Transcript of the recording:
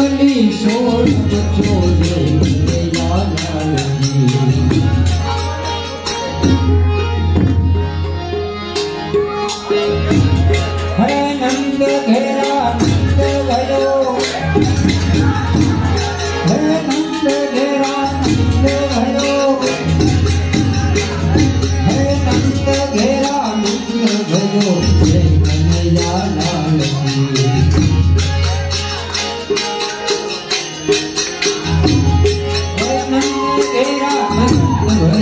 ગલી શોર ચોરે હે નંદ ઘેરા નંદ ગયો હે નંદ ઘેરા નંદ ગયો હે નંદ ઘેરા નંદ ગયો જય કનૈયા લાલ